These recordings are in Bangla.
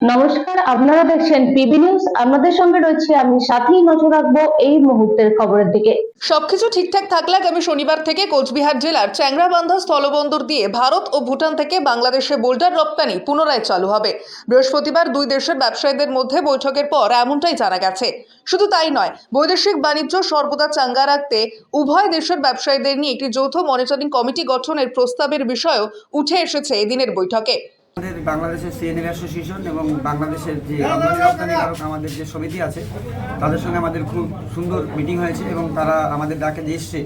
নমস্কার, আপনারা দেখছেন পিবি নিউজ। আপনাদের সঙ্গে রয়েছে আমি সাথেই নজর রাখব এই মুহূর্তের খবরের দিকে। সবকিছু ঠিকঠাক থাকলে আগামী শনিবার থেকে কোচবিহার জেলার চ্যাংরাবান্ধা স্থলবন্দর দিয়ে ভারত ও ভুটান থেকে বাংলাদেশে বোল্ডার রপ্তানি পুনরায় চালু হবে। বৃহস্পতিবার দুই দেশের ব্যবসায়ীদের মধ্যে বৈঠকের পর এমনটাই জানা গেছে। শুধু তাই নয়, বৈদেশিক বাণিজ্য সর্বদা চাঙ্গা রাখতে উভয় দেশের ব্যবসায়ীদের নিয়ে একটি যৌথ মনিটরিং কমিটি গঠনের প্রস্তাবের বিষয়েও উঠে এসেছে এদিনের বৈঠকে। আমাদের বাংলাদেশের সিএনএর অ্যাসোসিয়েশন এবং বাংলাদেশের যে আমাদের যে সমিতি আছে, তাদের সঙ্গে আমাদের খুব সুন্দর মিটিং হয়েছে এবং তারা আমাদের ডাকে যে এসছে।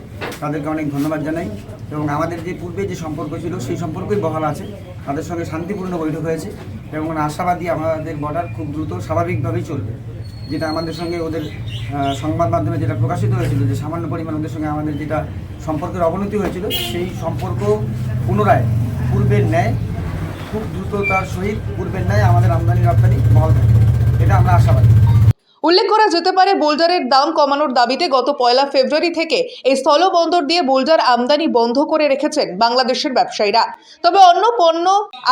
তাদেরকে অনেক ধন্যবাদ জানাই। এবং আমাদের যে পূর্বে যে সম্পর্ক ছিল, সেই সম্পর্কই বহাল আছে। তাদের সঙ্গে শান্তিপূর্ণ বৈঠক হয়েছে এবং আশাবাদী আমাদের বর্ডার খুব দ্রুত স্বাভাবিকভাবেই চলবে। যেটা আমাদের সঙ্গে ওদের সংবাদ মাধ্যমে যেটা প্রকাশিত হয়েছিল, যে সামান্য পরিমাণ ওদের সঙ্গে আমাদের যেটা সম্পর্কের অবনতি হয়েছিল, সেই সম্পর্ক পুনরায় পূর্বের ন্যায় খুব দ্রুততার সহিত পূর্বের ন্যায় আমাদের আমদানি রপ্তানি বহাল থাকবে এটা আমরা আশাবাদী। উল্লেখ করা যেতে পারে বোল্ডারের দাম কমানোর দাবিতে গত পয়লা ফেব্রুয়ারি থেকে এই স্থলবন্দর দিয়ে বোল্ডার আমদানি বন্ধ করে রেখেছেন বাংলাদেশের ব্যবসায়ীরা। তবে অন্য পণ্য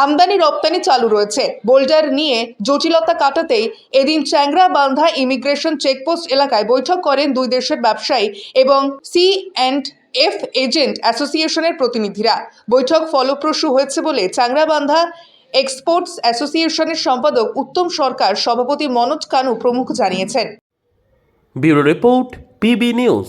আমদানি রপ্তানি চালু রয়েছে। বোল্ডার নিয়ে জটিলতা কাটাতেই এদিন চ্যাংরা বান্ধা ইমিগ্রেশন চেকপোস্ট এলাকায় বৈঠক করেন দুই দেশের ব্যবসায়ী এবং সি অ্যান্ড এফ এজেন্ট অ্যাসোসিয়েশনের প্রতিনিধিরা। বৈঠক ফলপ্রসূ হয়েছে বলে চাংরাবান্ধা এক্সপোর্টস অ্যাসোসিয়েশনের সম্পাদক উত্তম সরকার সভাপতি মনোজ কানু প্রমুখ জানিয়েছেন। Bureau report, PB news.